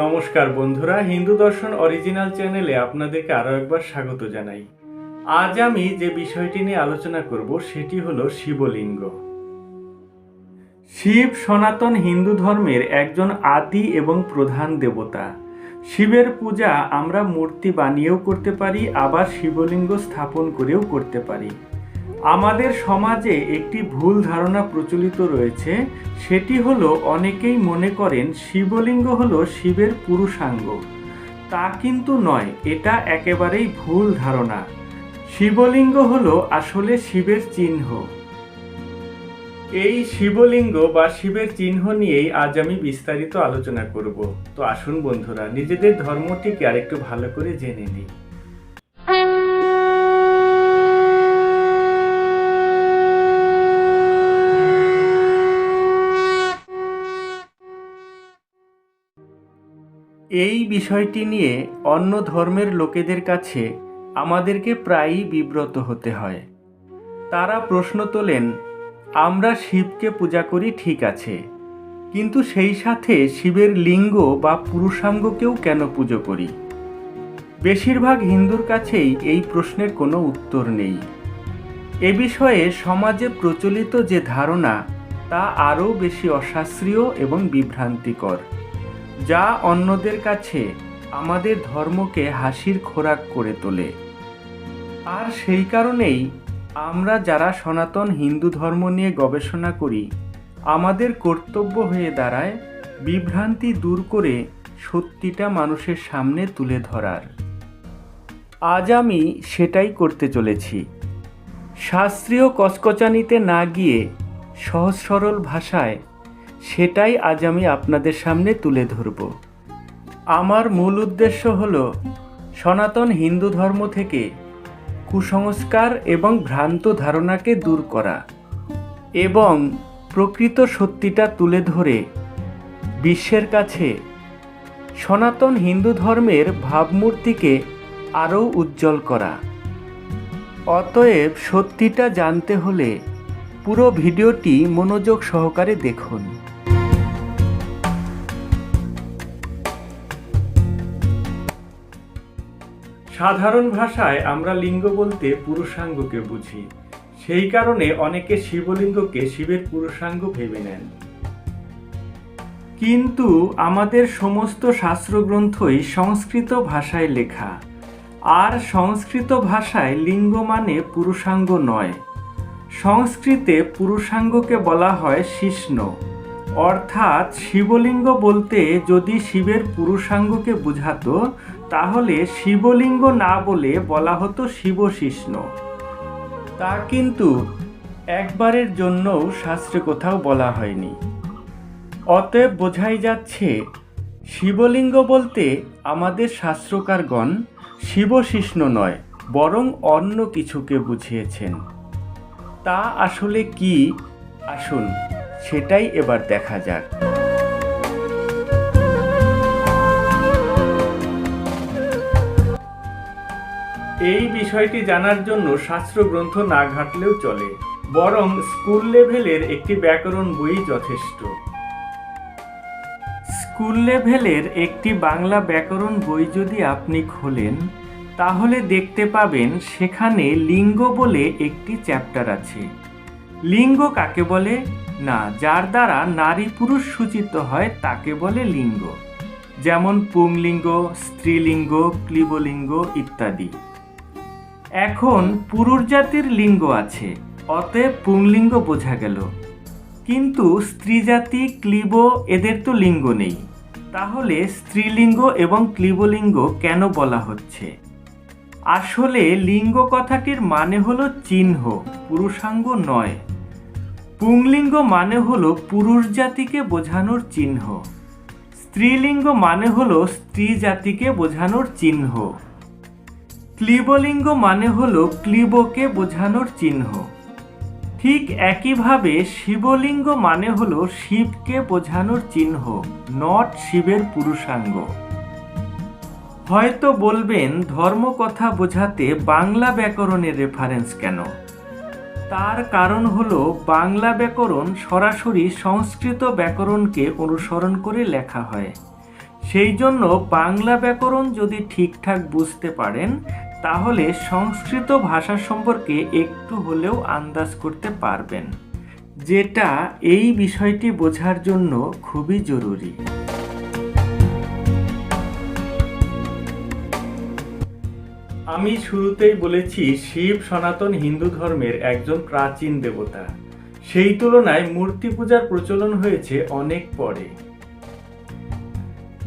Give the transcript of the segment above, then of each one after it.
নমস্কার বন্ধুরা, হিন্দু দর্শন অরিজিনাল চ্যানেলে আপনাদেরকে আরও একবার স্বাগত জানাই। আজ আমি যে বিষয়টি নিয়ে আলোচনা করব, সেটি হলো শিবলিঙ্গ। শিব সনাতন হিন্দু ধর্মের একজন আদি এবং প্রধান দেবতা। শিবের পূজা আমরা মূর্তি বানিয়েও করতে পারি, আবার শিবলিঙ্গ স্থাপন করেও করতে পারি। আমাদের সমাজে একটি ভুল ধারণা প্রচলিত রয়েছে, সেটি হলো অনেকেই মনে করেন শিবলিঙ্গ হলো শিবের পুরুষাঙ্গ। তা কিন্তু নয়, এটা একেবারেই ভুল ধারণা। শিবলিঙ্গ হলো আসলে শিবের চিহ্ন। এই শিবলিঙ্গ বা শিবের চিহ্ন নিয়েই আজ আমি বিস্তারিত আলোচনা করব। তো আসুন বন্ধুরা, নিজেদের ধর্মটিকে আরেকটু ভালো করে জেনে নিই। এই বিষয়টি নিয়ে অন্য ধর্মের লোকেদের কাছে আমাদেরকে প্রায়ই বিব্রত হতে হয়। তারা প্রশ্ন তোলেন, আমরা শিবকে পূজা করি ঠিক আছে, কিন্তু সেই সাথে শিবের লিঙ্গ বা পুরুষাঙ্গকেও কেন পুজো করি? বেশিরভাগ হিন্দুর কাছেই এই প্রশ্নের কোনো উত্তর নেই। এ বিষয়ে সমাজে প্রচলিত যে ধারণা, তা আরও বেশি অশাস্ত্রীয় এবং বিভ্রান্তিকর। যা অন্যদের কাছে আমাদের ধর্মকে হাসির খোরাক করে তোলে। আর সেই কারণেই আমরা যারা সনাতন হিন্দু ধর্ম নিয়ে গবেষণা করি, আমাদের কর্তব্য হয়ে দাঁড়ায় বিভ্রান্তি দূর করে সত্যিটা মানুষের সামনে তুলে ধরার। আজ আমি সেটাই করতে চলেছি। শাস্ত্রীয় কচকচানিতে না গিয়ে সহজ সরল ভাষায় সেটাই আজ আমি আপনাদের সামনে তুলে ধরব। আমার মূল উদ্দেশ্য হল সনাতন হিন্দু ধর্ম থেকে কুসংস্কার এবং ভ্রান্ত ধারণাকে দূর করা এবং প্রকৃত সত্যিটা তুলে ধরে বিশ্বের কাছে সনাতন হিন্দু ধর্মের ভাবমূর্তিকে আরও উজ্জ্বল করা। অতএব সত্যিটা জানতে হলে পুরো ভিডিওটি মনোযোগ সহকারে দেখুন। সাধারণ ভাষায় আমরা লিঙ্গ বলতে পুরুষাঙ্গকে বুঝি। সেই কারণে অনেকে শিবলিঙ্গকে শিবের পুরুষাঙ্গ ভেবে নেন। কিন্তু আমাদের সমস্ত শাস্ত্রগ্রন্থই সংস্কৃত ভাষায় লেখা। আর সংস্কৃত ভাষায় লিঙ্গ মানে পুরুষাঙ্গ নয়। সংস্কৃতে পুরুষাঙ্গকে বলা হয় শিষ্ণ। অর্থাৎ শিবলিঙ্গ বলতে যদি শিবের পুরুষাঙ্গকে বোঝাতো তাহলে শিবলিঙ্গ না বলে বলা হতো শিবশিষ্ণ তা কিন্তু একবারের জন্যও শাস্ত্রে কোথাও বলা হয়নি। অতএব বোঝাই যাচ্ছে, শিবলিঙ্গ বলতে আমাদের শাস্ত্রকারগণ শিবশিষ্ণ নয়, বরং অন্য কিছুকে বুঝিয়েছেন। তা আসলে কি? আসুন, সেটাই এবার দেখা যাক। এই বিষয়টি জানার জন্য শাস্ত্র গ্রন্থ না ঘাটলেও চলে, বরং স্কুল লেভেলের একটি ব্যাকরণ বই যথেষ্ট। স্কুল লেভেলের একটি বাংলা ব্যাকরণ বই যদি আপনি খোলেন, তাহলে দেখতে পাবেন সেখানে লিঙ্গ বলে একটি চ্যাপ্টার আছে। লিঙ্গ কাকে বলে? না, যার দ্বারা নারী পুরুষ সূচিত হয় তাকে বলে লিঙ্গ। যেমন পুংলিঙ্গ, স্ত্রীলিঙ্গ, ক্লিবলিঙ্গ ইত্যাদি। এখন পুরুষ জাতির লিঙ্গ আছে, অতএব পুংলিঙ্গ বোঝা গেল। কিন্তু স্ত্রী জাতি ক্লিব এদের তো লিঙ্গ নেই। তাহলে স্ত্রীলিঙ্গ এবং ক্লিবলিঙ্গ কেন বলা হচ্ছে? আসলে লিঙ্গ কথাটির মানে হলো চিহ্ন, পুরুষাঙ্গ নয়। পুংলিঙ্গ মানে হলো পুরুষ জাতিকে বোঝানোর চিহ্ন। স্ত্রীলিঙ্গ মানে হলো স্ত্রী জাতিকে বোঝানোর চিহ্ন। ক্লিবলিঙ্গ মানে হল ক্লিবকে বোঝানোর চিহ্ন। ঠিক একইভাবে শিবলিঙ্গ মানে হল শিবকে বোঝানোর চিহ্ন নট শিবের পুরুষাঙ্গ। হয়তো বলবেন ধর্ম কথা বোঝাতে বাংলা ব্যাকরণের রেফারেন্স কেন? তার কারণ হল বাংলা ব্যাকরণ সরাসরি সংস্কৃত ব্যাকরণকে অনুসরণ করে লেখা হয়। সেই জন্য বাংলা ব্যাকরণ যদি ঠিকঠাক বুঝতে পারেন তাহলে সংস্কৃত ভাষা সম্পর্কে একটু হলেও আন্দাজ করতে পারবেন, যেটা এই বিষয়টি বোঝার জন্য খুবই জরুরি। আমি শুরুতেই বলেছি, শিব সনাতন হিন্দু ধর্মের একজন প্রাচীন দেবতা। সেই তুলনায় মূর্তি পূজার প্রচলন হয়েছে অনেক পরে।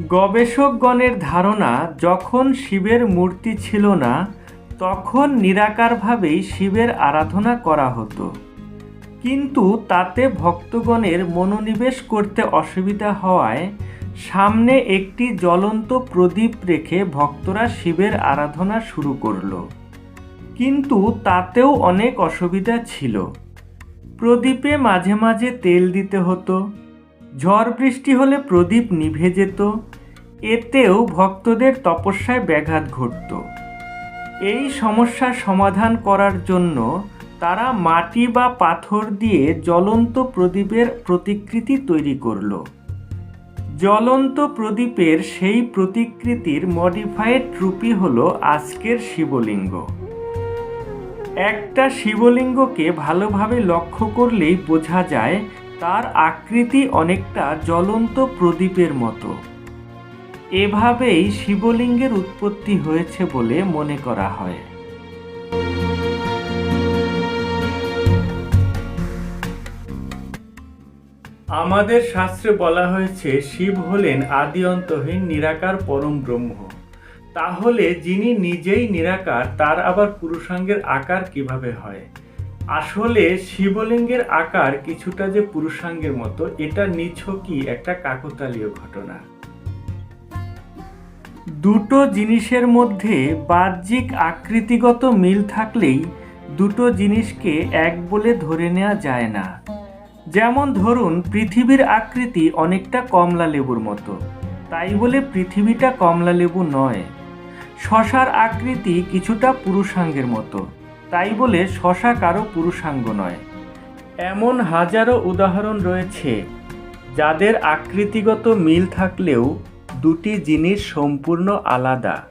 গবেষকগণের ধারণা, যখন শিবের মূর্তি ছিল না, তখন নিরাকারভাবেই শিবের আরাধনা করা হতো। কিন্তু তাতে ভক্তগণের মনোনিবেশ করতে অসুবিধা হওয়ায়, সামনে একটি জ্বলন্ত প্রদীপ রেখে ভক্তরা শিবের আরাধনা শুরু করল। কিন্তু তাতেও অনেক অসুবিধা ছিল। প্রদীপে মাঝে মাঝে তেল দিতে হতো। ঝড় বৃষ্টি হলে প্রদীপ নিভে যেত, এতেও ভক্তদের তপস্যায় ব্যাঘাত ঘটত। এই সমস্যার সমাধান করার জন্য তারা মাটি বা পাথর দিয়ে জ্বলন্ত প্রদীপের প্রতিকৃতি তৈরি করল। জ্বলন্ত প্রদীপের সেই প্রতিকৃতির মডিফাইড রূপই হল আজকের শিবলিঙ্গ। একটা শিবলিঙ্গকে ভালোভাবে লক্ষ্য করলেই বোঝা যায় তার আকৃতি অনেকটা জ্বলন্ত প্রদীপের মতো। এভাবেই শিবলিঙ্গের উৎপত্তি হয়েছে বলে মনে করা হয়। আমাদের শাস্ত্রে বলা হয়েছে, শিব হলেন আদি অন্তহীন নিরাকার পরম ব্রহ্ম। তাহলে যিনি নিজেই নিরাকার, তার আবার পুরুষাঙ্গের আকার কীভাবে হয়? আসলে শিবলিঙ্গের আকার কিছুটা যে পুরুষাঙ্গের মতো, এটা নিছকই একটা কাকতালীয় ঘটনা। দুটো জিনিসের মধ্যে বাহ্যিক আকৃতিগত মিল থাকলেই দুটো জিনিসকে এক বলে ধরে নেওয়া যায় না। যেমন ধরুন, পৃথিবীর আকৃতি অনেকটা কমলা লেবুর মতো। তাই বলে পৃথিবীটা কমলা লেবু নয়। শশার আকৃতি কিছুটা পুরুষাঙ্গের মতো। তাই বলে শশা কারও পুরুষাঙ্গ নয়। এমন হাজারো উদাহরণ রয়েছে, যাদের আকৃতিগত মিল থাকলেও দুটি জিনিস সম্পূর্ণ আলাদা।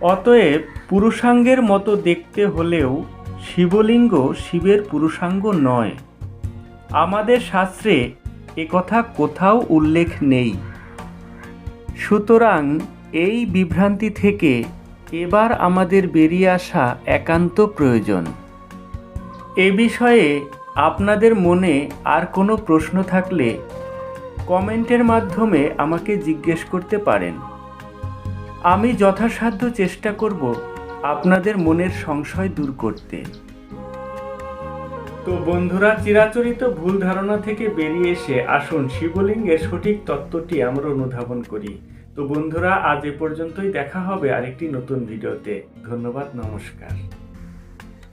অতএব পুরুষাঙ্গের মতো দেখতে হলেও শিবলিঙ্গ শিবের পুরুষাঙ্গ নয়। আমাদের শাস্ত্রে একথা কোথাও উল্লেখ নেই। সুতরাং এই বিভ্রান্তি থেকে এবার আমাদের বেরিয়ে আসা একান্ত প্রয়োজন। এ বিষয়ে আপনাদের মনে আর কোনো প্রশ্ন থাকলে কমেন্টের মাধ্যমে আমাকে জিজ্ঞেস করতে পারেন। আমি যথাসাধ্য চেষ্টা করব আপনাদের মনের সংশয় দূর করতে। তো বন্ধুরা, চিরাচরিত ভুল ধারণা থেকে বেরিয়ে এসে আসুন, শিবলিঙ্গের সঠিক তত্ত্বটি আমরা অনুধাবন করি। তো বন্ধুরা আজ এ পর্যন্তই দেখা হবে আরেকটি নতুন ভিডিওতে। ধন্যবাদ নমস্কার।